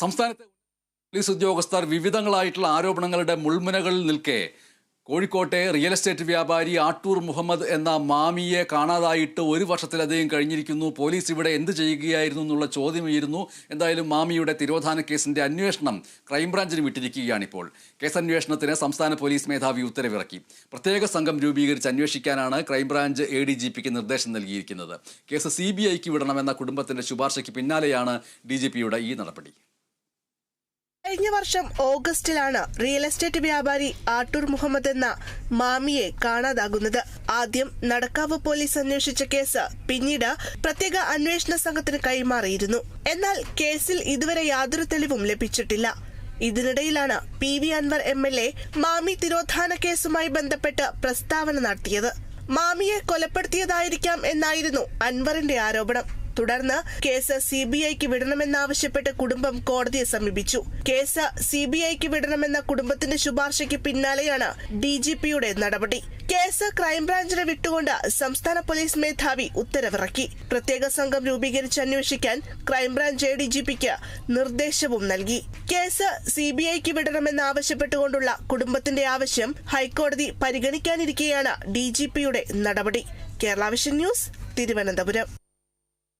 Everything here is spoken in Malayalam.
സംസ്ഥാനത്തെ പോലീസ് ഉദ്യോഗസ്ഥർ വിവിധങ്ങളായിട്ടുള്ള ആരോപണങ്ങളുടെ മുൾമുനകളിൽ നിൽക്കെ കോഴിക്കോട്ടെ റിയൽ എസ്റ്റേറ്റ് വ്യാപാരി ആട്ടൂർ മുഹമ്മദ് എന്ന മാമിയെ കാണാതായിട്ട് ഒരു വർഷത്തിലധികം കഴിഞ്ഞിരിക്കുന്നു. പോലീസ് ഇവിടെ എന്ത് ചെയ്യുകയായിരുന്നു എന്നുള്ള ചോദ്യം ഉയരുന്നു. എന്തായാലും മാമിയുടെ തിരോധാന കേസിന്റെ അന്വേഷണം ക്രൈംബ്രാഞ്ചിന് വിട്ടിരിക്കുകയാണിപ്പോൾ കേസന്വേഷണത്തിന് സംസ്ഥാന പോലീസ് മേധാവി ഉത്തരവിറക്കി. പ്രത്യേക സംഘം രൂപീകരിച്ച് അന്വേഷിക്കാനാണ് crime branch A D G പിക്ക് നിർദ്ദേശം നൽകിയിരിക്കുന്നത്. കേസ് സി ബി ഐക്ക് വിടണമെന്ന കുടുംബത്തിന്റെ ശുപാർശയ്ക്ക് പിന്നാലെയാണ് ഡി ജി പിയുടെ ഈ നടപടി. കഴിഞ്ഞ വർഷം ഓഗസ്റ്റിലാണ് റിയൽ എസ്റ്റേറ്റ് വ്യാപാരി ആട്ടൂർ മുഹമ്മദ് എന്ന മാമിയെ കാണാതാകുന്നത്. ആദ്യം നടക്കാവ് പോലീസ് അന്വേഷിച്ച കേസ് പിന്നീട് പ്രത്യേക അന്വേഷണ സംഘത്തിന് കൈമാറിയിരുന്നു. എന്നാൽ കേസിൽ ഇതുവരെ യാതൊരു തെളിവും ലഭിച്ചിട്ടില്ല. ഇതിനിടയിലാണ് P V Anvar M L A Mami തിരോധാന കേസുമായി ബന്ധപ്പെട്ട് പ്രസ്താവന നടത്തിയത്. മാമിയെ കൊലപ്പെടുത്തിയതായിരിക്കാം എന്നായിരുന്നു അൻവറിന്റെ ആരോപണം. തുടർന്ന് കേസ് സിബിഐക്ക് വിടണമെന്നാവശ്യപ്പെട്ട് കുടുംബം കോടതിയെ സമീപിച്ചു. കേസ് സിബിഐക്ക് വിടണമെന്ന കുടുംബത്തിന്റെ ശുപാർശയ്ക്ക് പിന്നാലെയാണ് ഡിജിപിയുടെ നടപടി. കേസ് ക്രൈംബ്രാഞ്ചിനെ വിട്ടുകൊണ്ട് സംസ്ഥാന പോലീസ് മേധാവി ഉത്തരവിറക്കി. പ്രത്യേക സംഘം രൂപീകരിച്ച് അന്വേഷിക്കാൻ crime branch A D G പിക്ക് നിർദ്ദേശവും നൽകി. കേസ് സിബിഐക്ക് വിടണമെന്നാവശ്യപ്പെട്ടുകൊണ്ടുള്ള കുടുംബത്തിന്റെ ആവശ്യം ഹൈക്കോടതി പരിഗണിക്കാനിരിക്കെയാണ് ഡി ജി പിയുടെ നടപടി. Kerala vision news Thiruvananthapuram.